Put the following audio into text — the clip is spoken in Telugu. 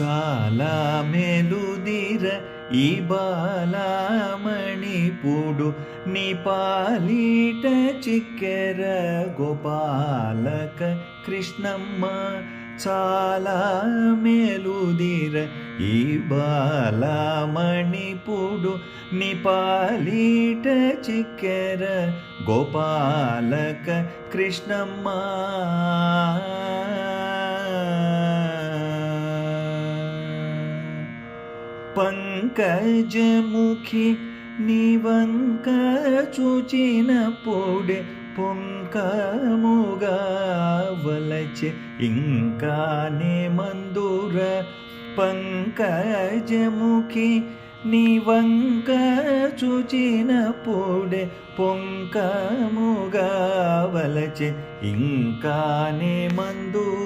చాలా మెలుదిర ఈ బాలామణిపుడు నీ పాలిట చిక్కెర గోపాలక కృష్ణమ్మ. చాలా మేలుదిర ఈ బాలామణిపుడు నీ పాలిట చిక్కెర గోపాలక కృష్ణమ్మ. పంకజముఖి నివంక చూచినప్పుడే పొంకముగా వలచె ఇంకానే మందుర పంకజముఖి నివంక చూచినప్పుడే పొంకముగా వలచె ఇంకానే మందుర